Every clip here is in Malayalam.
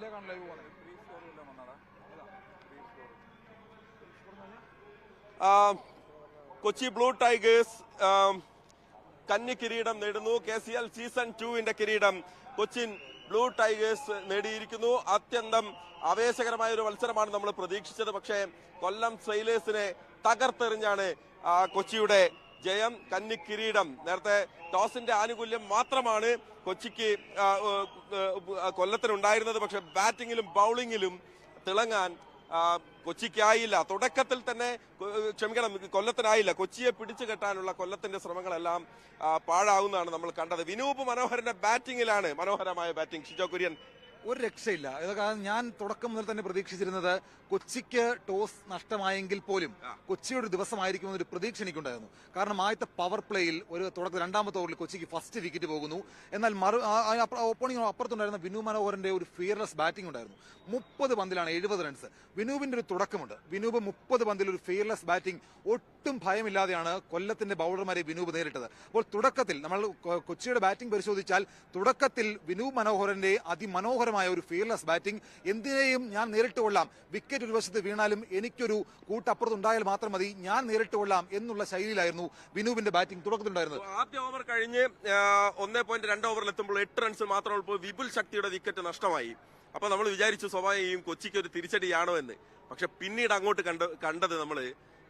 ലാപ്പിലേക്കാണ് ലൈവ് പോകുന്നത്. കൊച്ചി ബ്ലൂ ടൈഗേഴ്സ് കന്നി കിരീടം നേടുന്നു. കെ സി എൽ സീസൺ ടുവിന്റെ കിരീടം കൊച്ചിൻ ബ്ലൂ ടൈഗേഴ്സ് നേടിയിരിക്കുന്നു. അത്യന്തം ആവേശകരമായ ഒരു മത്സരമാണ് നമ്മൾ പ്രതീക്ഷിച്ചത്. പക്ഷേ കൊല്ലം സെയിലേഴ്സിനെ തകർത്തെറിഞ്ഞാണ് കൊച്ചിയുടെ ജയം കന്നി കിരീടം നേരത്തെ ടോസിന്റെ ആനുകൂല്യം മാത്രമാണ് കൊച്ചിക്ക് കൊല്ലത്തിനുണ്ടായിരുന്നത്. പക്ഷെ ബാറ്റിങ്ങിലും ബൗളിങ്ങിലും തിളങ്ങാൻ കൊച്ചിക്കായില്ല. തുടക്കത്തിൽ തന്നെ ക്ഷമിക്കണം കൊല്ലത്തിനായില്ല. കൊച്ചിയെ പിടിച്ചു കെട്ടാനുള്ള കൊല്ലത്തിന്റെ ശ്രമങ്ങളെല്ലാം പാഴാവുന്നതാണ് നമ്മൾ കണ്ടത്. വിനൂപ് മനോഹരന്റെ ബാറ്റിംഗിലാണ് മനോഹരമായ ബാറ്റിംഗ്. ഷിജോ കുര്യൻ ഒരു രക്ഷയില്ല. കാരണം ഞാൻ തുടക്കം മുതൽ തന്നെ പ്രതീക്ഷിച്ചിരുന്നത് കൊച്ചിക്ക് ടോസ് നഷ്ടമായെങ്കിൽ പോലും കൊച്ചിയുടെ ഒരു ദിവസമായിരിക്കും ഒരു പ്രതീക്ഷ എനിക്കുണ്ടായിരുന്നു. കാരണം ആദ്യത്തെ പവർ പ്ലേയിൽ ഒരു തുടക്കം രണ്ടാമത്തെ ഓവറിൽ കൊച്ചിക്ക് ഫസ്റ്റ് വിക്കറ്റ് പോകുന്നു. എന്നാൽ മറു ഓപ്പണിംഗ് അപ്പുറത്തുണ്ടായിരുന്ന വിനു മനോഹറിന്റെ ഒരു ഫിയർലെസ് ബാറ്റിംഗ് ഉണ്ടായിരുന്നു. മുപ്പത് പന്തിലാണ് എഴുപത് റൺസ് വിനൂപിന്റെ ഒരു തുടക്കമുണ്ട്. വിനൂപ് മുപ്പത് പന്തിൽ ഒരു ഫിയർലെസ് ബാറ്റിംഗ് ഒട്ടും ഭയമില്ലാതെയാണ് കൊല്ലത്തിന്റെ ബൗളർമാരെ വിനൂപ് നേരിട്ടത്. അപ്പോൾ തുടക്കത്തിൽ നമ്മൾ കൊച്ചിയുടെ ബാറ്റിംഗ് പരിശോധിച്ചാൽ തുടക്കത്തിൽ വിനു മനോഹറിന്റെ മനോഹരന്റെ അതിമനോഹരമായ ഒരു ഫിയർലെസ് ബാറ്റിംഗ് എന്തിനേയും ഞാൻ നേരിട്ട് കൊള്ളാം. വിക്കറ്റ് ഒരു വശത്ത് വീണാലും എനിക്കൊരു കൂട്ടപ്പുറത്തുണ്ടായാൽ മാത്രം മതി. ഞാൻ നേരിട്ട് കൊള്ളാം എന്നുള്ള ശൈലിയിലായിരുന്നു വിനുവിന്റെ ബാറ്റിംഗ് തുടക്കത്തിലുണ്ടായിരുന്നത്. ആദ്യ ഓവർ കഴിഞ്ഞ് ഒന്നേ പോയിന്റ് രണ്ട് ഓവറിൽ എത്തുമ്പോൾ എട്ട് റൺസ് മാത്രം ഉള്ളപ്പോൾ വിപുൽ ശക്തിയുടെ വിക്കറ്റ് നഷ്ടമായി. അപ്പൊ നമ്മൾ വിചാരിച്ചു സ്വാഭാവികം കൊച്ചിക്ക് ഒരു തിരിച്ചടിയാണോ എന്ന്. പക്ഷെ പിന്നീട് അങ്ങോട്ട് കണ്ട കണ്ടത് നമ്മൾ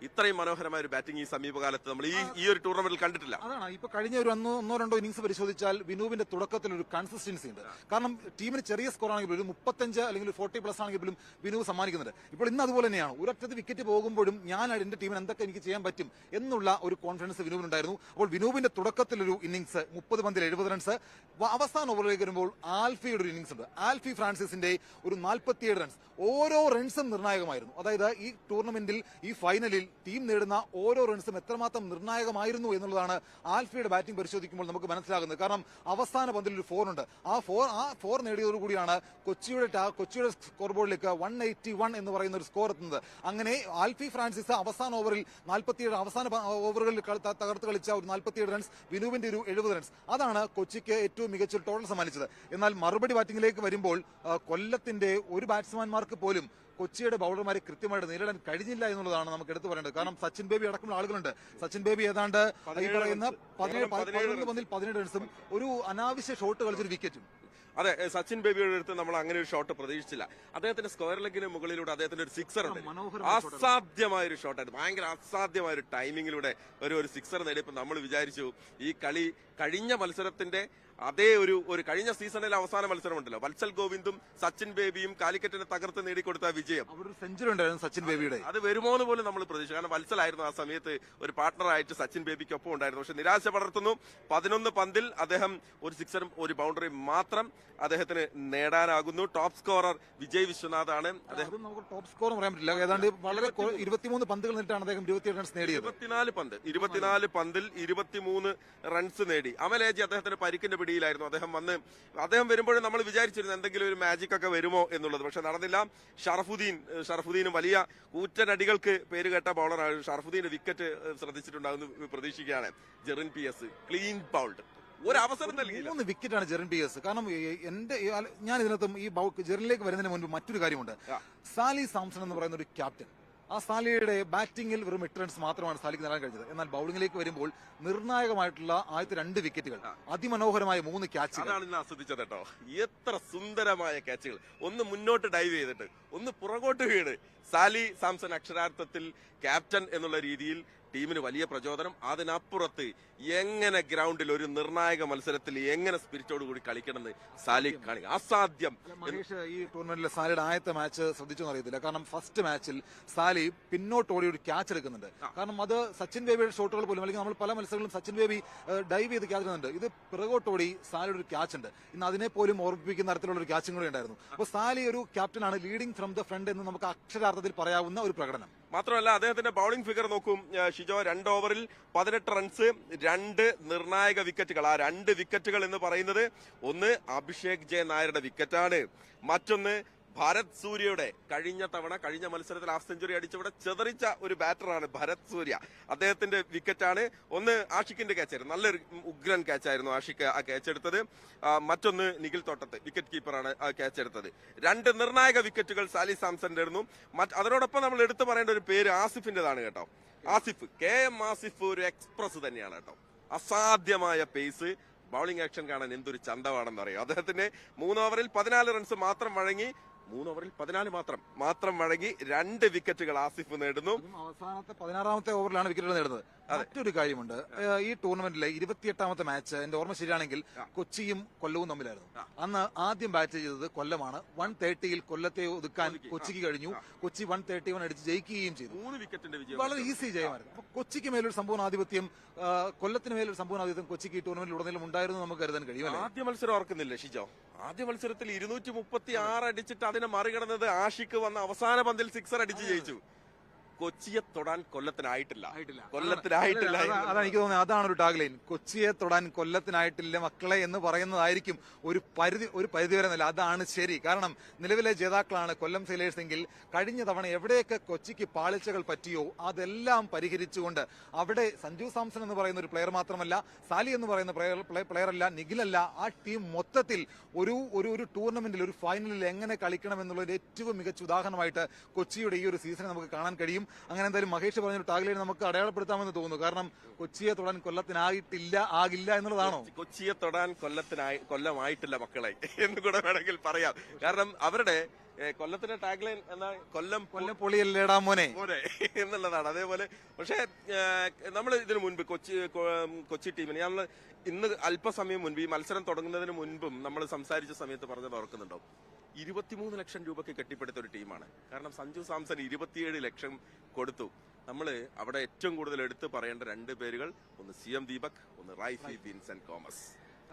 ഇത്രയും മനോഹരമായ ഒരു ബാറ്റിംഗ് ഈ സമീപകാലത്ത് നമ്മൾ ഈ ഈ ഒരു ടൂർണമെന്റിൽ കണ്ടിട്ടില്ല. അതാണ്. ഇപ്പൊ കഴിഞ്ഞ ഒരു ഒന്നോ രണ്ടോ ഇന്നിംഗ്സ് പരിശോധിച്ചാൽ വിനുവിന്റെ തുടക്കത്തിൽ ഒരു കൺസിസ്റ്റൻസി ഉണ്ട്. കാരണം ടീമിന് ചെറിയ സ്കോർ ആണെങ്കിൽ ഒരു മുപ്പത്തഞ്ച് അല്ലെങ്കിൽ ഫോർട്ടി പ്ലസ് ആണെങ്കിൽ പോലും വിനു സമ്മാനിക്കുന്നുണ്ട്. ഇപ്പോൾ ഇന്ന് അതുപോലെ തന്നെയാണ്. ഒരൊറ്റത്ത് വിക്കറ്റ് പോകുമ്പോഴും ഞാൻ എന്റെ ടീമിന് എന്തൊക്കെ എനിക്ക് ചെയ്യാൻ പറ്റും എന്നുള്ള ഒരു കോൺഫിഡൻസ് വിനുവിനുണ്ടായിരുന്നു അപ്പോൾ വിനൂപിന്റെ തുടക്കത്തിലൊരു ഇന്നിംഗ്സ് മുപ്പത് പന്തിൽ എഴുപത് റൺസ് അവസാന ഓവറിലേക്ക് വരുമ്പോൾ ആൽഫിയുടെ ഒരു ഇന്നിംഗ്സ് ഉണ്ട്. ആൽഫി ഫ്രാൻസിസിന്റെ ഒരു നാൽപ്പത്തിയേഴ് റൺസ് ഓരോ റൺസും നിർണായകമായിരുന്നു. അതായത് ഈ ടൂർണമെന്റിൽ ഈ ഫൈനലിൽ ടീം നേടുന്ന ഓരോ റൺസും എത്രമാത്രം നിർണായകമായിരുന്നു എന്നുള്ളതാണ് ആൽഫിയുടെ ബാറ്റിംഗ് പരിശോധിക്കുമ്പോൾ നമുക്ക് മനസ്സിലാകുന്നത്. കാരണം അവസാന പന്തിൽ ഒരു ഫോർ ഉണ്ട്. ആ ഫോർ ആ ഫോർ നേടിയതോടുകൂടിയാണ് കൊച്ചിയുടെ കൊച്ചിയുടെ സ്കോർ ബോർഡിലേക്ക് വൺ എയ്റ്റി വൺ എന്ന് പറയുന്ന ഒരു സ്കോർ എത്തുന്നത്. അങ്ങനെ ആൽഫി ഫ്രാൻസിസ് അവസാന ഓവറിൽ നാൽപ്പത്തിയേഴ് അവസാന ഓവറുകളിൽ കളി- തകർത്ത് കളിച്ച ഒരു നാൽപ്പത്തിയേഴ് റൺസ് വിനുവിന്റെ ഒരു എഴുപത് റൺസ് അതാണ് കൊച്ചിക്ക് ഏറ്റവും മികച്ച ടോട്ടൽ സമ്മാനിച്ചത്. എന്നാൽ മറുപടി ബാറ്റിംഗിലേക്ക് വരുമ്പോൾ കൊല്ലത്തിന്റെ ഒരു ബാറ്റ്സ്മാൻമാർക്ക് പോലും കൊച്ചിയുടെ ബൗളർമാരെ കൃത്യമായിട്ട് നേരിടാൻ കഴിഞ്ഞില്ല എന്നുള്ളതാണ് നമുക്ക് എടുത്തു പറയേണ്ടത്. കാരണം സച്ചിൻ ബേബി അടക്കമുള്ള ആളുകളുണ്ട്. സച്ചിൻ ബേബി ഏതാണ്ട് ഈ പതിനേഴ് പറയുന്ന runs. പതിനേഴ് പതിനൊന്ന് പന്തിൽ പതിനേഴ് റൺസും ഒരു അനാവശ്യ ഷോട്ട് കളിച്ചൊരു വിക്കറ്റും അതെ സച്ചിൻ ബേബിയുടെ അടുത്ത് നമ്മൾ അങ്ങനെ ഒരു ഷോട്ട് പ്രതീക്ഷിച്ചില്ല. അദ്ദേഹത്തിന്റെ സ്ക്വയർ ലെഗിന് മുകളിലൂടെ അദ്ദേഹത്തിന്റെ ഒരു സിക്സർ ഉണ്ട്. അസാധ്യമായ ഒരു ഷോട്ടായിരുന്നു ഭയങ്കര അസാധ്യമായ ഒരു ടൈമിങ്ങിലൂടെ ഒരു ഒരു സിക്സർ നേടിയപ്പോൾ നമ്മൾ വിചാരിച്ചു ഈ കളി കഴിഞ്ഞ മത്സരത്തിന്റെ അതേ ഒരു ഒരു കഴിഞ്ഞ സീസണിലെ അവസാന മത്സരമുണ്ടല്ലോ. വത്സൽ ഗോവിന്ദും സച്ചിൻ ബേബിയും കാലിക്കറ്റിനെ തകർത്ത് നേടിക്കൊടുത്ത വിജയം. അവിടെ സെഞ്ചുറി ഉണ്ടായിരുന്നു സച്ചിൻ ബേബിയുടെ. അത് വരുമോ എന്ന് പോലും നമ്മൾ പ്രതീക്ഷിച്ചു. കാരണം വത്സലായിരുന്നു ആ സമയത്ത് ഒരു പാർട്ണറായിട്ട് സച്ചിൻ ബേബിക്കൊപ്പം ഉണ്ടായിരുന്നു പക്ഷെ നിരാശ പടർത്തുന്നു. പതിനൊന്ന് പന്തിൽ അദ്ദേഹം ഒരു സിക്സറും ഒരു ബൗണ്ടറിയും മാത്രം അദ്ദേഹത്തിന് നേടാനാകുന്നു. ടോപ്പ് സ്കോറർ വിജയ് വിശ്വനാഥ് ആണ് അദ്ദേഹം നമുക്ക് ടോപ്പ് സ്കോർ പറയാൻ പറ്റില്ല. ഏതാണ്ട് വളരെ ഇരുപത്തിമൂന്ന് പന്തുകൾ നിന്നിട്ടാണ് അദ്ദേഹം ഇരുപത്തിയേഴ് റൺസ് നേടിയത്. ഇരുപത്തിനാല് പന്ത്. ഇരുപത്തിനാല് പന്തിൽ ഇരുപത്തിമൂന്ന് റൺസ് നേടി. അമലേജി അദ്ദേഹത്തിന്റെ പരിക്കിന്റെ പിടിയിലായിരുന്നു. അദ്ദേഹം വന്ന് അദ്ദേഹം വരുമ്പോഴും നമ്മൾ വിചാരിച്ചിരുന്നു എന്തെങ്കിലും ഒരു മാജിക് ഒക്കെ വരുമോ എന്നുള്ളത്. പക്ഷെ നടന്നില്ല. ഷറഫുദ്ദീൻ ഷറഫുദ്ദീനും വലിയ കൂറ്റനടികൾക്ക് പേര് കേട്ട ബൗളറാണ് ഷറഫുദ്ദീന്റെ വിക്കറ്റ് ശ്രദ്ധിച്ചിട്ടുണ്ടാകുന്നു പ്രതീക്ഷിക്കുകയാണ് Jerin P S clean bowled ഒരു അവസരം നൽകി മൂന്ന് വിക്കറ്റാണ് ജെറിൻ പി എസ്. കാരണം എന്റെ ഞാൻ ഇതിനകത്തും ഈ ജെറിനിലേക്ക് വരുന്നതിന് മുൻപ് മറ്റൊരു കാര്യമുണ്ട്. സാലി സാംസൺ എന്ന് പറയുന്ന ഒരു ക്യാപ്റ്റൻ ആ സാലിയുടെ ബാറ്റിംഗിൽ വെറും എട്ട് റൺസ് മാത്രമാണ് സാലിക്ക് നേടാൻ കഴിഞ്ഞത്. എന്നാൽ ബൗളിംഗിലേക്ക് വരുമ്പോൾ നിർണായകമായിട്ടുള്ള ആദ്യത്തെ രണ്ട് വിക്കറ്റുകൾ അതിമനോഹരമായ മൂന്ന് ഇന്ന് ആസ്വദിച്ചത് കേട്ടോ. എത്ര സുന്ദരമായ ക്യാച്ചുകൾ ഒന്ന് മുന്നോട്ട് ഡൈവ് ചെയ്തിട്ട് ഒന്ന് പുറകോട്ട് വീണ്. സാലി സാംസൺ അക്ഷരാർത്ഥത്തിൽ ക്യാപ്റ്റൻ എന്നുള്ള രീതിയിൽ ടീമിന് വലിയ പ്രചോദനം. അതിനപ്പുറത്ത് എങ്ങനെ ഗ്രൗണ്ടിൽ ഒരു നിർണായക മത്സരത്തിൽ എങ്ങനെ സ്പിരിറ്റോട് കൂടി കളിക്കണമെന്ന് സാലി കാണി. അസാധ്യം. ഈ ടൂർണമെന്റിലെ സാലിയുടെ ആദ്യത്തെ മാച്ച് ശ്രദ്ധിച്ചോന്ന് അറിയത്തില്ല. കാരണം ഫസ്റ്റ് മാച്ചിൽ സാലി പിന്നോട്ട് ഓടി ഒരു ക്യാച്ച് എടുക്കുന്നുണ്ട്. കാരണം അത് സച്ചിൻ ബേബിയുടെ ഷോട്ടുകൾ പോലും അല്ലെങ്കിൽ നമ്മൾ പല മത്സരങ്ങളും സച്ചിൻ ബേബി ഡൈവ് ചെയ്ത് ക്യാച്ച് എടുക്കുന്നുണ്ട് ഇത് പിറകോട്ടോടി സാലിയുടെ ഒരു ക്യാച്ച് ഉണ്ട്. ഇന്ന് അതിനെ പോലും ഓർമ്മിപ്പിക്കുന്ന തരത്തിലുള്ള ഒരു ക്യാച്ചും കൂടി ഉണ്ടായിരുന്നു. അപ്പോൾ സാലി ഒരു ക്യാപ്റ്റനാണ് ലീഡിംഗ് ഫ്രം ദ ഫ്രണ്ട് എന്ന് നമുക്ക് അക്ഷരാർത്ഥത്തിൽ പറയാവുന്ന ഒരു പ്രകടനം. മാത്രമല്ല അദ്ദേഹത്തിന്റെ ബൗളിംഗ് ഫിഗർ നോക്കും. ഷിജോ രണ്ട് ഓവറിൽ പതിനെട്ട് റൺസ് രണ്ട് നിർണായക വിക്കറ്റുകൾ ആ രണ്ട് വിക്കറ്റുകൾ എന്ന് പറയുന്നത് ഒന്ന് അഭിഷേക് ജയ നായരുടെ വിക്കറ്റാണ് മറ്റൊന്ന് ഭരത് സൂര്യയുടെ കഴിഞ്ഞ തവണ കഴിഞ്ഞ മത്സരത്തിൽ ഹാഫ് സെഞ്ചുറി അടിച്ചവിടെ ചെതറിച്ച ഒരു ബാറ്ററാണ് ഭരത് സൂര്യ. അദ്ദേഹത്തിന്റെ വിക്കറ്റാണ്. ഒന്ന് ആഷിഖിന്റെ ക്യാച്ചായിരുന്നു നല്ലൊരു ഉഗ്രൻ ക്യാച്ചായിരുന്നു ആഷിഖ് ആ ക്യാച്ച് എടുത്തത്. മറ്റൊന്ന് നിഖിൽ തോട്ടത്ത് വിക്കറ്റ് കീപ്പറാണ് ആ ക്യാച്ച് എടുത്തത്. രണ്ട് നിർണായക വിക്കറ്റുകൾ സാലി സാംസന്റെ ആയിരുന്നു. മറ്റ് അതിനോടൊപ്പം നമ്മൾ എടുത്തു പറയേണ്ട ഒരു പേര് ആസിഫിന്റേതാണ് കേട്ടോ. ആസിഫ് കെ എം ആസിഫ് ഒരു എക്സ്പ്രസ് തന്നെയാണ് കേട്ടോ. അസാധ്യമായ പേസ് ബൗളിംഗ് ആക്ഷൻ കാണാൻ എന്തൊരു ചന്തമാണെന്ന് അറിയാം അദ്ദേഹത്തിന്റെ മൂന്ന് ഓവറിൽ പതിനാല് റൺസ് മാത്രം വഴങ്ങി മൂന്ന് ഓവറിൽ പതിനാല് മാത്രം. മാത്രം വഴങ്ങി രണ്ട് വിക്കറ്റുകൾ ആസിഫ് നേടുന്നു. അവസാനത്തെ പതിനാറാമത്തെ ഓവറിലാണ് വിക്കറ്റുകൾ നേടുന്നത്. മറ്റൊരു കാര്യമുണ്ട്. ഈ ടൂർണമെന്റിലെ ഇരുപത്തിയെട്ടാമത്തെ മാച്ച് എന്റെ ഓർമ്മ ശരിയാണെങ്കിൽ കൊച്ചിയും കൊല്ലവും തമ്മിലായിരുന്നു. അന്ന് ആദ്യം ബാറ്റ് ചെയ്തത് കൊല്ലമാണ്. വൺ തേർട്ടിയിൽ കൊല്ലത്തെ ഒതുക്കാൻ കൊച്ചിക്ക്. കഴിഞ്ഞു. കൊച്ചി വൺ തേർട്ടി വൺ അടിച്ച് ജയിക്കുകയും ചെയ്തു. മൂന്ന് വിക്കറ്റിന്റെ വിജയം വളരെ ഈസി ജയമായിരുന്നു. അപ്പൊ കൊച്ചിക്ക് മേലൊരു സമ്പൂർണ ആധിപത്യം കൊല്ലത്തിന് മേലൊരു സമ്പൂർണാധിപത്യം കൊച്ചിക്ക് ഈ ടൂർണമെന്റിൽ ഉടനീളം ഉണ്ടായിരുന്നു നമുക്ക് കരുതാൻ കഴിയും ആദ്യ മത്സരം ഓർക്കുന്നില്ല ഷിജോ? ആദ്യ മത്സരത്തിൽ ഇരുന്നൂറ്റി മുപ്പത്തി ആറ് അടിച്ചിട്ട് അതിനെ മറികടന്നത് ആഷിക്ക് വന്ന അവസാന പന്തിൽ സിക്സർ അടിച്ച് ജയിച്ചു. കൊച്ചിയെ തൊടാൻ കൊല്ലത്തിനായിട്ടില്ല. കൊല്ലത്തിനായിട്ടില്ല അതാ- അതാണ് എനിക്ക് തോന്നുന്നത്. അതാണ് ഒരു ടാഗ് ലൈൻ കൊച്ചിയെ തൊടാൻ കൊല്ലത്തിനായിട്ടില്ല മക്കളെ എന്ന് പറയുന്നതായിരിക്കും ഒരു പരിധി ഒരു പരിധി വരെ നില അതാണ് ശരി. കാരണം നിലവിലെ ജേതാക്കളാണ് കൊല്ലം സെയിലേഴ്സ് എങ്കിൽ കഴിഞ്ഞ തവണ എവിടെയൊക്കെ കൊച്ചിക്ക് പാളിച്ചകൾ പറ്റിയോ അതെല്ലാം പരിഹരിച്ചുകൊണ്ട് അവിടെ സഞ്ജു സാംസൺ എന്ന് പറയുന്ന ഒരു പ്ലെയർ മാത്രമല്ല സാലി എന്ന് പറയുന്ന പ്ലെയർ അല്ല നിഖിലല്ല ആ ടീം മൊത്തത്തിൽ ഒരു ഒരു ഒരു ടൂർണമെന്റിൽ ഒരു ഫൈനലിൽ എങ്ങനെ കളിക്കണം എന്നുള്ളതിന്റെ ഏറ്റവും മികച്ച ഉദാഹരണമായിട്ട് കൊച്ചിയുടെ ഈ ഒരു സീസണെ നമുക്ക് കാണാൻ കഴിയും. അങ്ങനെ എന്തായാലും മഹേഷ് പറഞ്ഞൊരു ടാഗ്ലൈൻ നമുക്ക് അടയാളപ്പെടുത്താമെന്ന് തോന്നുന്നു. കാരണം കൊച്ചിയെ തൊടാൻ കൊല്ലത്തിനായിട്ടില്ല ആകില്ല എന്നുള്ളതാണോ? കൊച്ചിയെ തൊടാൻ കൊല്ലത്തിനായി കൊല്ലമായിട്ടില്ല മക്കളെ. എന്ന് കൂടെ വേണമെങ്കിൽ പറയാം. കാരണം അവരുടെ കൊല്ലത്തിന്റെ ടാഗ്ലൈൻ എന്നാ കൊല്ലം കൊല്ലം പൊളിയല്ലേടാ മോനെ. മോനെ എന്നുള്ളതാണ്. അതേപോലെ പക്ഷേ നമ്മൾ ഇതിനു മുൻപ് കൊച്ചി കൊച്ചി ടീമിന് ഞാൻ ഇന്ന് അല്പസമയം മുൻപ് ഈ മത്സരം തുടങ്ങുന്നതിന് മുൻപും നമ്മൾ സംസാരിച്ച സമയത്ത് പറഞ്ഞത് ഓർക്കുന്നുണ്ടോ? ഇരുപത്തിമൂന്ന് ലക്ഷം രൂപയ്ക്ക് കെട്ടിപ്പടുത്ത ഒരു ടീമാണ്. കാരണം സഞ്ജു സാംസൺ ഇരുപത്തിയേഴ് ലക്ഷം കൊടുത്തു. നമ്മൾ അവിടെ ഏറ്റവും കൂടുതൽ എടുത്തു പറയേണ്ട രണ്ട് പേരുകൾ ഒന്ന് സി എം ദീപക് ഒന്ന് റൈഫി വിൻസെന്റ് തോമസ്.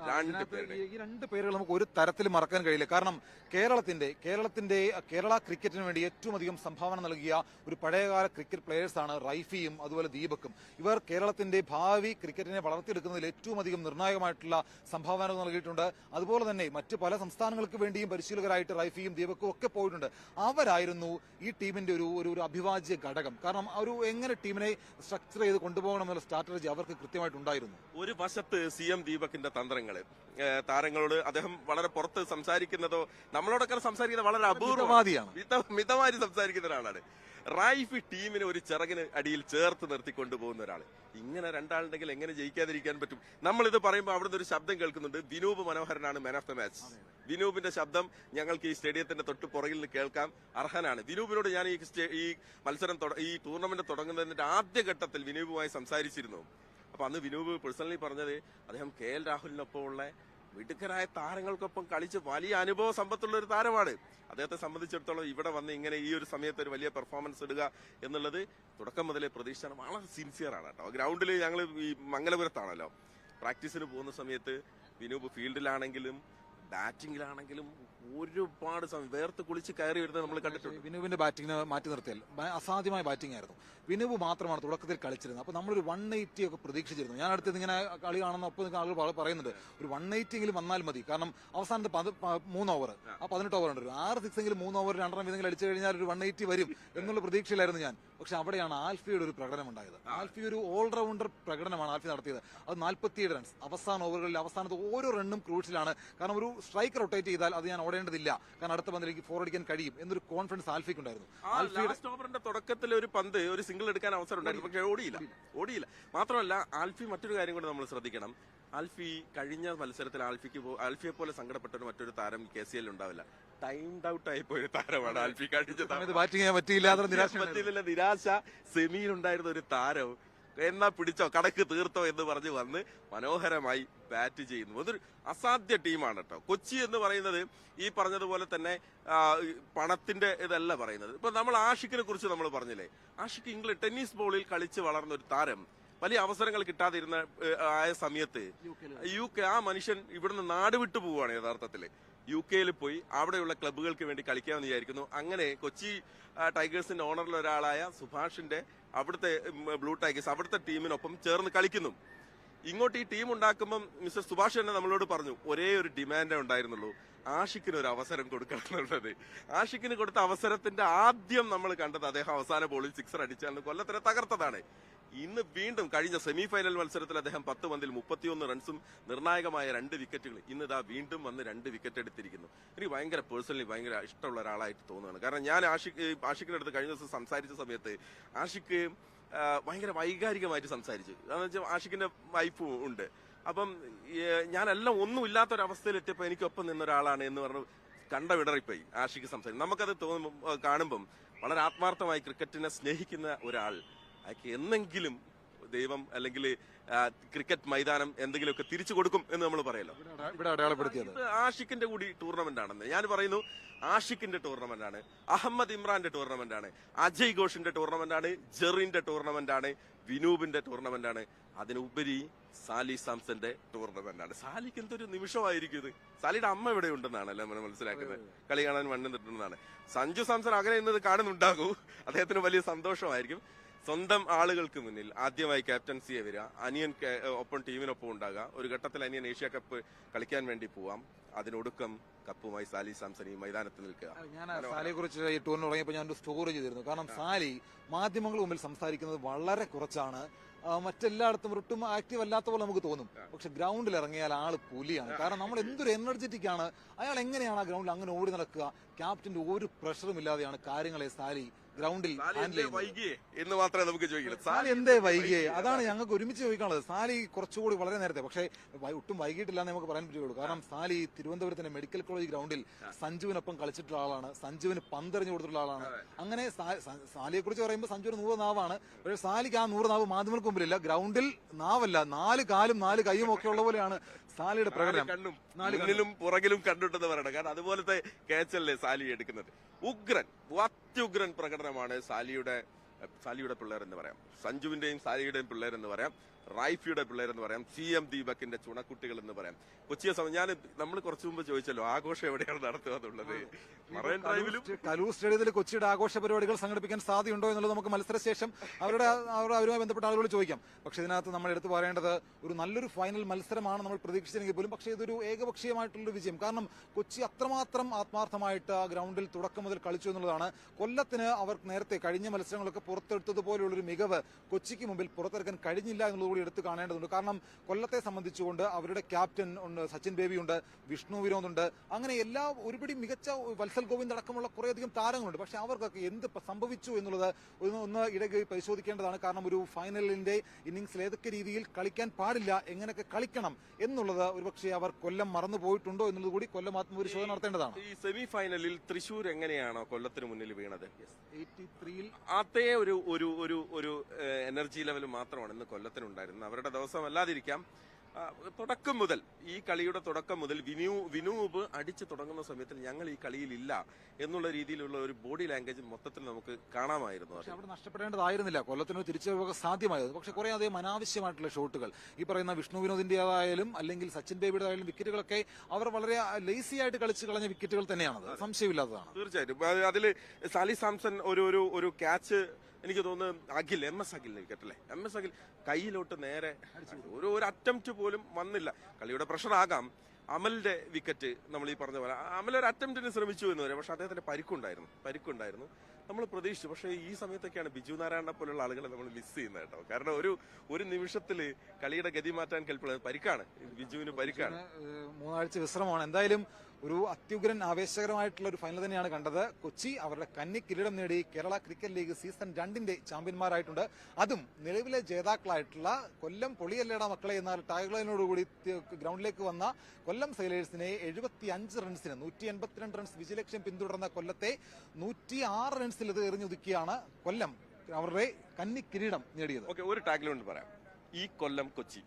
രണ്ട് പേരുടെ ഈ- രണ്ട് പേരുകൾ നമുക്ക് ഒരു തരത്തിൽ മറക്കാൻ കഴിയില്ല. കാരണം കേരളത്തിന്റെ കേരളത്തിന്റെ കേരള ക്രിക്കറ്റിന് വേണ്ടി ഏറ്റവും അധികം സംഭാവന നൽകിയ ഒരു പഴയകാല ക്രിക്കറ്റ് പ്ലേയേഴ്സ് ആണ് റൈഫിയും അതുപോലെ ദീപക്കും. ഇവർ കേരളത്തിന്റെ ഭാവി ക്രിക്കറ്റിനെ വളർത്തിയെടുക്കുന്നതിൽ ഏറ്റവും അധികം നിർണായകമായിട്ടുള്ള സംഭാവനകൾ നൽകിയിട്ടുണ്ട്. അതുപോലെ തന്നെ മറ്റ് പല സംസ്ഥാനങ്ങൾക്ക് വേണ്ടിയും പരിശീലകരായിട്ട് റൈഫിയും ദീപക്കും ഒക്കെ പോയിട്ടുണ്ട്. അവരായിരുന്നു ഈ ടീമിന്റെ ഒരു ഒരു അഭിവാജ്യ ഘടകം. കാരണം ഒരു എങ്ങനെ ടീമിനെ സ്ട്രക്ചർ ചെയ്ത് കൊണ്ടുപോകണം എന്നുള്ള സ്ട്രാറ്റജി അവർക്ക് കൃത്യമായിട്ടുണ്ടായിരുന്നു ഒരു വശത്ത് സി എം ദീപകിന്റെ തന്ത്രങ്ങൾ ഏഹ് താരങ്ങളോട് അദ്ദേഹം വളരെ പുറത്ത് സംസാരിക്കുന്നതോ നമ്മളോടൊക്കെ സംസാരിക്കുന്നത് വളരെ അപൂർവവാദിയാണ്. മിതമായി സംസാരിക്കുന്ന ഒരാളാണ്. റായിഫ് ടീമിനെ ഒരു ചിറകിന് അടിയിൽ ചേർത്ത് നിർത്തി കൊണ്ടുപോകുന്ന ഒരാൾ ഇങ്ങനെ രണ്ടാളുണ്ടെങ്കിൽ എങ്ങനെ ജയിക്കാതിരിക്കാൻ പറ്റും? നമ്മൾ ഇത് പറയുമ്പോൾ അവിടുന്ന് ഒരു ശബ്ദം കേൾക്കുന്നുണ്ട്. വിനൂപ് മനോഹരനാണ് മാൻ ഓഫ് ദ മാച്ച് വിനൂപിന്റെ ശബ്ദം ഞങ്ങൾക്ക് ഈ സ്റ്റേഡിയത്തിന്റെ തൊട്ട് പുറകിൽ നിന്ന് കേൾക്കാം. അർഹനാണ്. വിനൂപിനോട് ഞാൻ ഈ ഈ മത്സരം ഈ ടൂർണമെന്റ് തുടങ്ങുന്നതിന്റെ ആദ്യ ഘട്ടത്തിൽ വിനൂപുമായി സംസാരിച്ചിരുന്നു. അപ്പൊ അന്ന് വിനൂപ് പേഴ്സണലി പറഞ്ഞത് അദ്ദേഹം കെ എൽ രാഹുലിനൊപ്പമുള്ള മിടുക്കരായ താരങ്ങൾക്കൊപ്പം കളിച്ച് വലിയ അനുഭവ സമ്പത്തുള്ള ഒരു താരമാണ്. അദ്ദേഹത്തെ സംബന്ധിച്ചിടത്തോളം ഇവിടെ വന്ന് ഇങ്ങനെ ഈ ഒരു സമയത്ത് ഒരു വലിയ പെർഫോമൻസ് ഇടുക എന്നുള്ളത് തുടക്കം മുതലേ പ്രതീക്ഷയാണ് വളരെ സിൻസിയറാണ് കേട്ടോ. ഗ്രൗണ്ടിൽ ഞങ്ങൾ ഈ മംഗലപുരത്താണല്ലോ. പ്രാക്ടീസിന് പോകുന്ന സമയത്ത് വിനൂപ് ഫീൽഡിലാണെങ്കിലും ബാറ്റിംഗിലാണെങ്കിലും ഒരുപാട് വേർത്ത് കുളിച്ച് കയറി വരുന്നത് നമ്മൾ കണ്ടിട്ടുണ്ട്. വിനുവിന്റെ ബാറ്റിംഗ് മാറ്റി നിർത്തിയാൽ അസാധ്യമായ ബാറ്റിംഗ് ആയിരുന്നു. വിനുവ് മാത്രമാണ് തുടക്കത്തിൽ കളിച്ചിരുന്നത്. അപ്പൊ നമ്മളൊരു വൺ എയ്റ്റി ഒക്കെ പ്രതീക്ഷിച്ചിരുന്നു. ഞാൻ അടുത്ത് ഇങ്ങനെ കളി കാണുന്ന ഒപ്പം ആളുകൾ പറയുന്നുണ്ട്. ഒരു വൺ എയ്റ്റി എങ്കിലും വന്നാൽ മതി. കാരണം അവസാനത്തെ മൂന്ന് ഓവർ ആ പതിനെട്ട് ഓവർ ഉണ്ട്. ഒരു ആറ് സിക്സ് എങ്കിലും മൂന്ന് ഓവർ രണ്ടെണ്ണം വീതെങ്കിലും അടിച്ചു കഴിഞ്ഞാൽ ഒരു വൺ എയ്റ്റി വരും എന്നുള്ള പ്രതീക്ഷയിലായിരുന്നു ഞാൻ. പക്ഷെ അവിടെയാണ് ആൽഫിയുടെ ഒരു പ്രകടനം ഉണ്ടായത്. ആൽഫി ഒരു ഓൾറൗണ്ടർ പ്രകടനമാണ് ആൽഫി നടത്തിയത്. അത് നാൽപ്പത്തിയേഴ് റൺസ് അവസാന ഓവറുകളിൽ അവസാനത്തെ ഓരോ റണ്ണും ക്രൂഷ്യലാണ് കാരണം ഒരു സ്ട്രൈക്ക് റൊട്ടേറ്റ് ചെയ്താൽ അത് ഞാൻ ഓടേണ്ടതില്ല കാരണം അടുത്ത പന്തിലേക്ക് ഫോർ അടിക്കാൻ കഴിയും എന്നൊരു കോൺഫിഡൻസ് ആൽഫിക്ക് ഉണ്ടായിരുന്നു ആ ലാസ്റ്റ് ഓവറിന്റെ തുടക്കത്തിൽ ഒരു പന്ത് ഒരു സിംഗിൾ എടുക്കാൻ അവസരം ഉണ്ടായിരുന്നു. പക്ഷെ ഓടിയില്ല. ഓടിയില്ല. മാത്രമല്ല ആൽഫി മറ്റൊരു കാര്യം കൂടെ നമ്മൾ ശ്രദ്ധിക്കണം. ആൽഫി കഴിഞ്ഞ മത്സരത്തിൽ ആൽഫിക്ക് ആൽഫിയെ പോലെ സങ്കടപ്പെട്ട മറ്റൊരു താരം കെ സി എൽ ഉണ്ടാവില്ല. ടൈംഡ് ഔട്ട് ആയി പോയ താരമാണ് ആൽഫി കഴിഞ്ഞ പറ്റിയില്ല നിരാശ. സെമിയിൽ ഉണ്ടായിരുന്ന ഒരു താരം എന്നാ പിടിച്ചോ കടക്ക് തീർത്തോ എന്ന് പറഞ്ഞ് വന്ന് മനോഹരമായി ബാറ്റ് ചെയ്യുന്നു. അതൊരു അസാധ്യ ടീമാണ് കേട്ടോ കൊച്ചി എന്ന് പറയുന്നത് ഈ പറഞ്ഞതുപോലെ തന്നെ പണത്തിന്റെ ഇതല്ല പറയുന്നത്. ഇപ്പൊ നമ്മൾ ആഷിക്കിനെ കുറിച്ച് നമ്മൾ പറഞ്ഞില്ലേ? ആഷിക്ക് ഇംഗ്ലണ്ട് ടെന്നീസ് ബോളിൽ കളിച്ച് വളർന്ന ഒരു താരം. വലിയ അവസരങ്ങൾ കിട്ടാതിരുന്ന ആയ സമയത്ത് യു കെ ആ മനുഷ്യൻ ഇവിടുന്ന് നാട് വിട്ടു പോവുകയാണ് യഥാർത്ഥത്തിൽ യു കെയിൽ പോയി അവിടെയുള്ള ക്ലബ്ബുകൾക്ക് വേണ്ടി കളിക്കാമെന്ന് വിചാരിക്കുന്നു. അങ്ങനെ കൊച്ചി ടൈഗേഴ്സിന്റെ ഓണറിൽ ഒരാളായ സുഭാഷിന്റെ അവിടുത്തെ ബ്ലൂ ടൈഗേഴ്സ് അവിടുത്തെ ടീമിനൊപ്പം ചേർന്ന് കളിക്കുന്നു. ഇങ്ങോട്ട് ഈ ടീം ഉണ്ടാക്കുമ്പം മിസ്റ്റർ സുഭാഷ് തന്നെ നമ്മളോട് പറഞ്ഞു ഒരേ ഒരു ഡിമാൻഡേ ഉണ്ടായിരുന്നുള്ളൂ. ആഷിക്കിന് ഒരു അവസരം കൊടുക്കാന്നുള്ളത് ആഷിക്കിന് കൊടുത്ത അവസരത്തിന്റെ ആദ്യം നമ്മൾ കണ്ടത് അദ്ദേഹം അവസാന ബോളിൽ സിക്സർ അടിച്ചാണ് കൊല്ലത്തിനെ തകർത്തതാണ്. ഇന്ന് വീണ്ടും കഴിഞ്ഞ സെമി ഫൈനൽ മത്സരത്തിൽ അദ്ദേഹം പത്ത് പന്തിൽ മുപ്പത്തിയൊന്ന് റൺസും നിർണായകമായ രണ്ട് വിക്കറ്റുകൾ ഇന്ന് ഇതാ വീണ്ടും വന്ന് രണ്ട് വിക്കറ്റ് എടുത്തിരിക്കുന്നു. എനിക്ക് ഭയങ്കര പേഴ്സണലി ഭയങ്കര ഇഷ്ടമുള്ള ഒരാളായിട്ട് തോന്നുകയാണ് കാരണം ഞാൻ ആഷിഖ് ആഷിഖിന്റെ അടുത്ത് കഴിഞ്ഞ ദിവസം സംസാരിച്ച സമയത്ത് ആഷിഖ് ഭയങ്കര വൈകാരികമായിട്ട് സംസാരിച്ചു. കാരണം വെച്ചാൽ ആഷിഖിന്റെ വൈഫ് ഉണ്ട്. അപ്പം ഞാനെല്ലാം ഒന്നും ഇല്ലാത്തൊരവസ്ഥയിൽ എത്തിയപ്പോൾ എനിക്കൊപ്പം നിന്ന ഒരാളാണ് എന്ന് പറഞ്ഞു കണ്ട വിടറിപ്പോയി ആഷിക്ക് സംസാരിക്കും നമുക്കത് തോന്നുമ്പോൾ കാണുമ്പം വളരെ ആത്മാർത്ഥമായി ക്രിക്കറ്റിനെ സ്നേഹിക്കുന്ന ഒരാൾ അയാൾക്ക് എന്നെങ്കിലും ദൈവം അല്ലെങ്കിൽ ക്രിക്കറ്റ് മൈതാനം എന്തെങ്കിലുമൊക്കെ തിരിച്ചു കൊടുക്കും എന്ന് നമ്മൾ പറയല്ലോ. ഇവിടെ- അടയാളപ്പെടുത്തിയത്. ആഷിക്കിന്റെ കൂടി ടൂർണമെന്റ് ആണെന്ന്. ഞാൻ പറയുന്നു ആഷിഖിന്റെ ടൂർണമെന്റ് ആണ് അഹമ്മദ് ഇമ്രാന്റെ ടൂർണമെന്റ് ആണ് അജയ് ഘോഷിന്റെ ടൂർണമെന്റ് ആണ് ജെറിന്റെ ടൂർണമെന്റ് ആണ് വിനൂപിന്റെ ടൂർണമെന്റ് ആണ്. അതിനുപരി സാലി സാംസന്റെ ടൂർണമെന്റ് ആണ്. സാലിക്ക് എന്തൊരു നിമിഷമായിരിക്കും ഇത്. സാലിയുടെ അമ്മ ഇവിടെ ഉണ്ടെന്നാണല്ലോ നമ്മൾ മനസ്സിലാക്കുന്നത്. കളി കാണാൻ വന്നിട്ടുണ്ടെന്നാണ് സഞ്ജു സാംസൺ അങ്ങനെ ഇന്നത് കാണുന്നുണ്ടാകൂ. അദ്ദേഹത്തിന് വലിയ സന്തോഷമായിരിക്കും. സ്വന്തം ആളുകൾക്ക് മുന്നിൽ ആദ്യമായി ക്യാപ്റ്റൻസിയെ വരിക. അനിയൻ ഒപ്പം ടീമിനൊപ്പം ഉണ്ടാകുക. ഒരു ഘട്ടത്തിൽ അനിയൻ ഏഷ്യ കപ്പ് കളിക്കാൻ വേണ്ടി പോവാം. അതിനൊടുക്കം കപ്പുമായി സാലി സാംസൺ ഈ മൈതാനത്ത് നിൽക്കുക. ഞാൻ സാലിയെ കുറിച്ച് ഈ ടൂറിന് തുടങ്ങിയപ്പോൾ ഞാൻ ഒരു സ്റ്റോറി ചെയ്തിരുന്നു. കാരണം സാലി മാധ്യമങ്ങൾ മുമ്പിൽ സംസാരിക്കുന്നത് വളരെ കുറച്ചാണ്. മറ്റെല്ലായിടത്തും ഒട്ടും ആക്റ്റീവ് അല്ലാത്ത പോലെ നമുക്ക് തോന്നും. പക്ഷെ ഗ്രൗണ്ടിൽ ഇറങ്ങിയാൽ ആൾ പുലിയാണ്. കാരണം നമ്മൾ എന്തൊരു എനർജറ്റിക് ആണ്. അയാൾ എങ്ങനെയാണ് ആ ഗ്രൗണ്ടിൽ അങ്ങനെ ഓടി നടക്കുക? ക്യാപ്റ്റന്റെ ഒരു പ്രഷറും ഇല്ലാതെയാണ് കാര്യങ്ങളെ സാലി ഗ്രൗണ്ടിൽ സാലി ഹാൻഡിൽ എന്തേ ചെയ്യുന്നത്. വൈകിയേ എന്ന് മാത്രമേ നമുക്ക് ചോദിക്കുള്ളൂ. സാലി എന്തേ വൈകിയേ? അതാണ് ഞങ്ങൾക്ക് ഒരുമിച്ച് ചോദിക്കാനുള്ളത്. സാലി കുറച്ചുകൂടി വളരെ നേരത്തെ. പക്ഷേ ഒട്ടും വൈകിട്ടില്ല എന്ന് നമുക്ക് പറയാൻ പറ്റുള്ളൂ കാരണം സാലി തിരുവനന്തപുരത്തിന്റെ മെഡിക്കൽ കോളേജ് ഗ്രൗണ്ടിൽ സഞ്ജുവിനൊപ്പം കളിച്ചിട്ടുള്ള ആളാണ്. സഞ്ജുവിന് പന്തെറിഞ്ഞു കൊടുത്തിട്ടുള്ള ആളാണ്. അങ്ങനെ സാലിയെ കുറിച്ച് പറയുമ്പോൾ സഞ്ജുവിന് നൂറ് നാവാണ്. പക്ഷേ സാലിക്ക് ആ നൂറ് നാവ് മാധ്യമങ്ങൾക്ക് മുമ്പിലില്ല. ഗ്രൗണ്ടിൽ നാവല്ല. നാല് കാലും നാല് കൈയും ഒക്കെ ഉള്ള പോലെയാണ് സാലിയുടെ പ്രകടനം. കണ്ണും മുന്നിലും പുറകിലും കണ്ടിട്ടെന്ന് പറയണം. കാരണം അതുപോലത്തെ ക്യാച്ചല്ലേ സാലി എടുക്കുന്നത്? ഉഗ്രൻ അത്യുഗ്രൻ പ്രകടനമാണ് സാലിയുടെ സാലിയുടെ പിള്ളേർ എന്ന് പറയാം. സഞ്ജുവിന്റെയും സാലിയുടെയും പിള്ളേർ എന്ന് പറയാം. റൈഫിയുടെ പിള്ളേരെന്ന് പറയാം സി എം ദീപക്കിന്റെ ചുണക്കുട്ടികൾ എന്ന് പറയാം. കൊച്ചിയെ സമയം ഞാൻ നമ്മൾ കുറച്ചു മുമ്പ് ചോദിച്ചല്ലോ ആഘോഷം എവിടെയാണ് നടത്തുക എന്നുള്ളത്? മറൈൻ ഡ്രൈവിലും കലൂർ സ്റ്റേഡിയത്തിൽ കൊച്ചിയുടെ ആഘോഷ പരിപാടികൾ സംഘടിപ്പിക്കാൻ സാധ്യതയുണ്ടോ എന്നുള്ളത് നമുക്ക് മത്സരശേഷം അവരുടെ അവരുമായി ബന്ധപ്പെട്ട ആളുകളോട് ചോദിക്കാം. പക്ഷെ ഇതിനകത്ത് നമ്മൾ എടുത്തു പറയേണ്ടത് ഒരു നല്ലൊരു ഫൈനൽ മത്സരമാണ് നമ്മൾ പ്രതീക്ഷിച്ചെങ്കിൽ പോലും പക്ഷേ ഇതൊരു ഏകപക്ഷീയമായിട്ടുള്ള വിജയം. കാരണം കൊച്ചി അത്രമാത്രം ആത്മാർത്ഥമായിട്ട് ആ ഗ്രൗണ്ടിൽ തുടക്കം മുതൽ കളിച്ചു എന്നുള്ളതാണ്. കൊല്ലത്തിന് അവർ നേരത്തെ കഴിഞ്ഞ മത്സരങ്ങളൊക്കെ പുറത്തെടുത്തതുപോലെയുള്ളൊരു മികവ് കൊച്ചിക്ക് മുമ്പിൽ പുറത്തെടുക്കാൻ കഴിഞ്ഞില്ല എന്നുള്ളത് കൂടി എടുത്തു കാണേണ്ടതുണ്ട്. കാരണം കൊല്ലത്തെ സംബന്ധിച്ചുകൊണ്ട് അവരുടെ ക്യാപ്റ്റൻ ഉണ്ട് സച്ചിൻ ബേബി ഉണ്ട് വിഷ്ണു വിനോദ് ഉണ്ട്. അങ്ങനെ എല്ലാ ഒരുപടി മികച്ച വത്സൽ ഗോവിന്ദ് അടക്കമുള്ള കുറേയധികം താരങ്ങളുണ്ട്. പക്ഷെ അവർക്കൊക്കെ എന്ത് സംഭവിച്ചു എന്നുള്ളത് ഒന്ന് ഇടകി പരിശോധിക്കേണ്ടതാണ്. കാരണം ഒരു ഫൈനലിന്റെ ഇന്നിംഗ്സിൽ ഏതൊക്കെ രീതിയിൽ കളിക്കാൻ പാടില്ല എങ്ങനെയൊക്കെ കളിക്കണം എന്നുള്ളത് ഒരുപക്ഷെ അവർ കൊല്ലം മറന്നു പോയിട്ടുണ്ടോ എന്നുള്ളത് കൂടി കൊല്ലം ആത്മപരിശോധന നടത്തേണ്ടതാണ്. ഈ സെമി ഫൈനലിൽ തൃശൂർ എങ്ങനെയാണോ കൊല്ലത്തിന് മുന്നിൽ വീണത്? എയ്റ്റി ത്രീയിൽ അതേ ഒരു ഒരു ഒരു എനർജി ലെവൽ മാത്രമാണ് ഇന്ന് കൊല്ലത്തിനുണ്ടായിരുന്നത്. അവരുടെ ദിവസം അല്ലാതിരിക്കാം തുടക്കം മുതൽ ഈ കളിയുടെ തുടക്കം മുതൽ വിനു വിനൂപ് അടിച്ചു തുടങ്ങുന്ന സമയത്തിൽ ഞങ്ങൾ ഈ കളിയിലില്ല എന്നുള്ള രീതിയിലുള്ള ഒരു ബോഡി ലാംഗ്വേജ് മൊത്തത്തിൽ നമുക്ക് കാണാമായിരുന്നു പക്ഷെ അവിടെ നഷ്ടപ്പെടേണ്ടതായിരുന്നില്ല. കൊല്ലത്തിന് തിരിച്ചു തിരിച്ചുവരവൊക്കെ സാധ്യമായത്. പക്ഷെ കുറെ അധികം അനാവശ്യമായിട്ടുള്ള ഷോട്ടുകൾ. ഈ പറയുന്ന വിഷ്ണു വിനോദിന്റേതായാലും അല്ലെങ്കിൽ സച്ചിൻ ബേബിയുടെ ആയാലും വിക്കറ്റുകളൊക്കെ അവർ വളരെ ലേസി ആയിട്ട് കളിച്ചു കളഞ്ഞ വിക്കറ്റുകൾ തന്നെയാണത്. സംശയമില്ലാത്തതാണ്. തീർച്ചയായിട്ടും. അതിൽ അതിൽ സാലി സാംസൺ ഒരു ഒരു ക്യാച്ച് എനിക്ക് തോന്നുന്നു അഖിൽ എം എസ് അഖിൽ കേട്ടല്ലേ? എം എസ് അഖിൽ കയ്യിലോട്ട് നേരെ ഒരു ഒരു അറ്റംപ്റ്റ് പോലും വന്നില്ല. കളിയുടെ പ്രഷറാകാം അമലിന്റെ വിക്കറ്റ് നമ്മൾ ഈ പറഞ്ഞ പോലെ അമൽ ഒരു അറ്റംപ്റ്റിന് ശ്രമിച്ചു എന്ന് പറയാം പക്ഷെ അദ്ദേഹത്തിന്റെ പരിക്കുണ്ടായിരുന്നു. പരിക്കുണ്ടായിരുന്നു. നമ്മൾ പ്രതീക്ഷിച്ചു. പക്ഷേ ഈ സമയത്തൊക്കെയാണ് ബിജു നാരായണനെ പോലുള്ള ആളുകളെ നമ്മൾ മിസ് ചെയ്യുന്നത് കേട്ടോ. കാരണം ഒരു ഒരു നിമിഷത്തിൽ കളിയുടെ ഗതി മാറ്റാൻ കൽപ്പന പരിക്കാണ്. ബിജുവിന് പരിക്കാണ്. മൂന്നാഴ്ച വിശ്രമമാണ്. എന്തായാലും ഒരു അത്യുഗ്രൻ ആവേശകരമായിട്ടുള്ള ഒരു ഫൈനൽ തന്നെയാണ് കണ്ടത്. കൊച്ചി അവരുടെ കന്നി കിരീടം നേടി കേരള ക്രിക്കറ്റ് ലീഗ് സീസൺ രണ്ടിന്റെ ചാമ്പ്യന്മാരായിട്ടുണ്ട്. അതും നിലവിലെ ജേതാക്കളായിട്ടുള്ള കൊല്ലം പൊളിയല്ലേടാ മക്കളെ എന്നാൽ ടാഗ്ലൈനോടുകൂടി ഗ്രൗണ്ടിലേക്ക് വന്ന കൊല്ലം സൈലേഴ്സിനെ എഴുപത്തി അഞ്ച് റൺസിന് നൂറ്റി എൺപത്തിരണ്ട് റൺസ് വിജയലക്ഷ്യം പിന്തുടർന്ന കൊല്ലത്തെ നൂറ്റി ആറ് റൺസിൽ ഇത് എറിഞ്ഞൊതുക്കിയാണ് കൊല്ലം അവരുടെ കന്നി കിരീടം നേടിയത്. ഒരു ടാഗ്ലൈൻ പറയാം. ഈ കൊല്ലം കൊച്ചി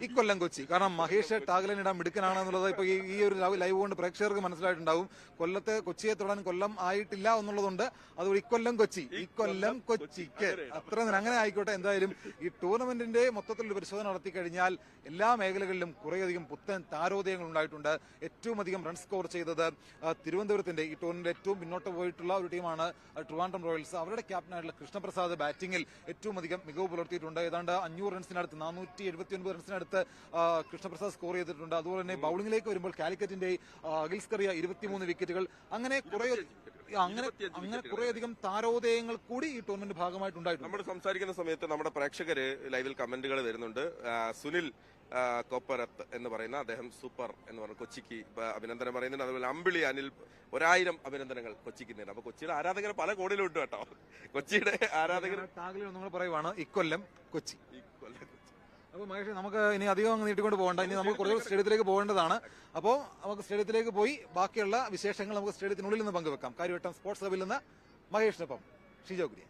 ഇക്കൊല്ലം കൊച്ചി. കാരണം മഹേഷ് ടാഗ്ലനിടാൻ മിടുക്കനാണ് എന്നുള്ളത് ഇപ്പൊ ഈ- ഒരു ലൈവ് കൊണ്ട് പ്രേക്ഷകർക്ക് മനസ്സിലായിട്ടുണ്ടാവും. കൊല്ലത്തെ കൊച്ചിയെ തൊടാൻ കൊല്ലം ആയിട്ടില്ല എന്നുള്ളതുകൊണ്ട് അതുകൊണ്ട് ഇക്കൊല്ലം കൊച്ചി ഇക്കൊല്ലം കൊച്ചിക്ക് അത്ര അങ്ങനെ ആയിക്കോട്ടെ. എന്തായാലും ഈ ടൂർണമെന്റിന്റെ മൊത്തത്തിലുള്ള പരിശോധന നടത്തി കഴിഞ്ഞാൽ എല്ലാ മേഖലകളിലും കുറേയധികം പുത്തൻ താരോദയങ്ങൾ ഉണ്ടായിട്ടുണ്ട്. ഏറ്റവും അധികം റൺ സ്കോർ ചെയ്തത് തിരുവനന്തപുരത്തിന്റെ ഈ ടൂർണമെന്റ് ഏറ്റവും മുന്നോട്ട് പോയിട്ടുള്ള ഒരു ടീമാണ് ട്രിവാൻഡ്രം റോയൽസ്. അവരുടെ ക്യാപ്റ്റനായിട്ടുള്ള കൃഷ്ണപ്രസാദ് ബാറ്റിംഗിൽ ഏറ്റവും അധികം മികവ് പുലർത്തിയിട്ടുണ്ട്. ഏതാണ്ട് അഞ്ഞൂറ് റൺസിനടുത്ത് നാനൂറ്റി എഴുപത്തി ഒൻപത് റൺസിനടുത്ത് അടുത്ത് കൃഷ്ണപ്രസാദ് സ്കോർ ചെയ്തിട്ടുണ്ട്. അതുപോലെ തന്നെ ബൌളിംഗിലേക്ക് വരുമ്പോൾ കാലിക്കറ്റിന്റെ ആ, അഖിൽസ് കറിയ ഇരുപത്തിമൂന്ന് വിക്കറ്റുകൾ അങ്ങനെ കുറെ അങ്ങനെ അങ്ങനെ. കുറേയധികം താരോദയങ്ങൾ കൂടി ഈ ടൂർണമെന്റ് ഭാഗമായിട്ടുണ്ടായിട്ടുണ്ട്. നമ്മൾ സംസാരിക്കുന്ന സമയത്ത് നമ്മുടെ പ്രേക്ഷകര് ലൈവിൽ കമന്റുകൾ വരുന്നുണ്ട്. സുനിൽ കൊപ്പരത്ത് എന്ന് പറയുന്ന അദ്ദേഹം സൂപ്പർ എന്ന് പറഞ്ഞ കൊച്ചിക്ക് അഭിനന്ദനം പറയുന്നുണ്ട്. അതുപോലെ അമ്പിളി അനിൽ ഒരായിരം അഭിനന്ദനങ്ങൾ കൊച്ചിക്ക് നേരം അപ്പൊ കൊച്ചിയുടെ ആരാധകർ പല കോടിയിലുണ്ട് കേട്ടോ. കൊച്ചിയുടെ ആരാധകർ ടാഗിൽ നിങ്ങൾ പറയുവാണ് ഇക്കൊല്ലം കൊച്ചി. അപ്പോൾ മഹേഷ് നമുക്ക് ഇനി അധികം അങ്ങ് നീട്ടിക്കൊണ്ട് പോകണ്ട. ഇനി നമുക്ക് കുറേ സ്റ്റേഡിയത്തിലേക്ക് പോകേണ്ടതാണ്. അപ്പോൾ നമുക്ക് സ്റ്റേഡിയത്തിലേക്ക് പോയി ബാക്കിയുള്ള വിശേഷങ്ങൾ നമുക്ക് സ്റ്റേഡിയത്തിനുള്ളിൽ നിന്ന് പങ്കുവെക്കാം. കാര്യവട്ടം സ്പോർട്സ് ഹബിൽ നിന്ന് മഹേഷിനൊപ്പം ഷിജോ കുര്യൻ.